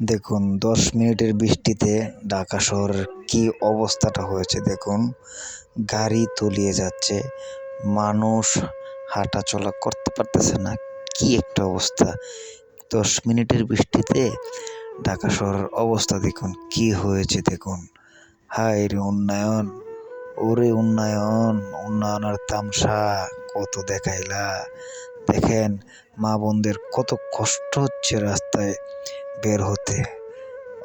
দেখুন, দশ মিনিটের বৃষ্টিতে ঢাকা শহরের কি অবস্থাটা হয়েছে দেখুন। গাড়ি তলিয়ে যাচ্ছে, মানুষ হাঁটা চলা করতে পারতেছে না, কি একটা অবস্থা। দশ মিনিটের বৃষ্টিতে ঢাকা শহরের অবস্থা দেখুন, কি হয়েছে দেখুন। হায় রে উন্নয়ন, ওরে উন্নয়ন, উন্নয়নের তামসা কত দেখাইলা। দেখেন, মা বোনদের কত কষ্ট হচ্ছে রাস্তায়। বের হতে।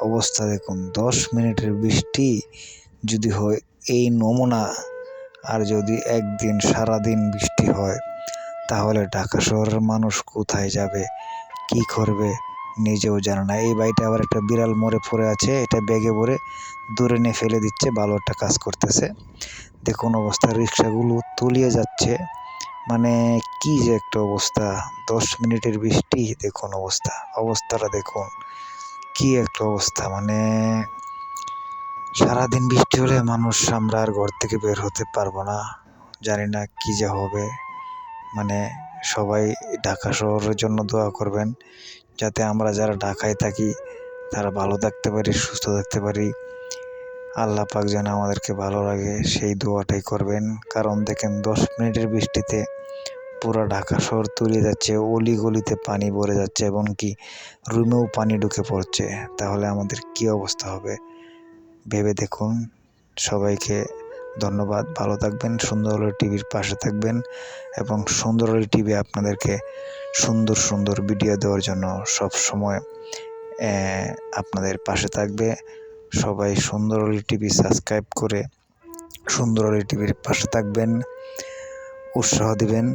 অবস্থা দেখুন, দশ মিনিটের বৃষ্টি যদি হয়, এই নমুনা আর যদি একদিন সারাদিন বৃষ্টি হয়, তাহলে ঢাকা শহরের মানুষ কোথায় যাবে, কি করবে, নিজেও জানে না। এই বাড়িটা আবার একটা বিড়াল মরে পড়ে আছে, এটা ব্যাগে ভরে দূরে নিয়ে ফেলে দিচ্ছে, ভালো একটা কাজ করতেছে। দেখুন অবস্থা, রিক্সাগুলো তলিয়ে যাচ্ছে। মানে কি যে একটা অবস্থা? দশ মিনিটের বৃষ্টি, দেখুন অবস্থা, অবস্থাটা দেখুন। কি একটা অবস্থা মানে সারাদিন বৃষ্টি হলে মানুষ, আমরা আর ঘর থেকে বের হতে পারব না। জানি না কি যে হবে। মানে সবাই ঢাকা শহরের জন্য দোয়া করবেন, যাতে আমরা যারা ঢাকায় থাকি, তারা ভালো থাকতে পারি, সুস্থ থাকতে পারি। আল্লাহ পাক যেন আমাদেরকে ভালো লাগে সেই দোয়াটাই করবেন। কারণ দেখেন, দশ মিনিটের বৃষ্টিতে পুরো ঢাকা শহর তলিয়ে যাচ্ছে, অলি গলিতে পানি ভরে যাচ্ছে এবং কি রুমেও পানি ঢুকে পড়ছে। তাহলে আমাদের কি অবস্থা হবে? ভেবে দেখুন। সবাইকে ধন্যবাদ। ভালো থাকবেন, সুন্দর টিভির পাশে থাকবেন এবং সুন্দর টিভি আপনাদেরকে সুন্দর সুন্দর ভিডিও দেওয়ার জন্য সব সময় আপনাদের পাশে থাকবে। সবাই সুন্দর আলী টিভি সাবস্ক্রাইব করে সুন্দর আলী টিভির পাশে থাকবেন উৎসাহ দিবেন।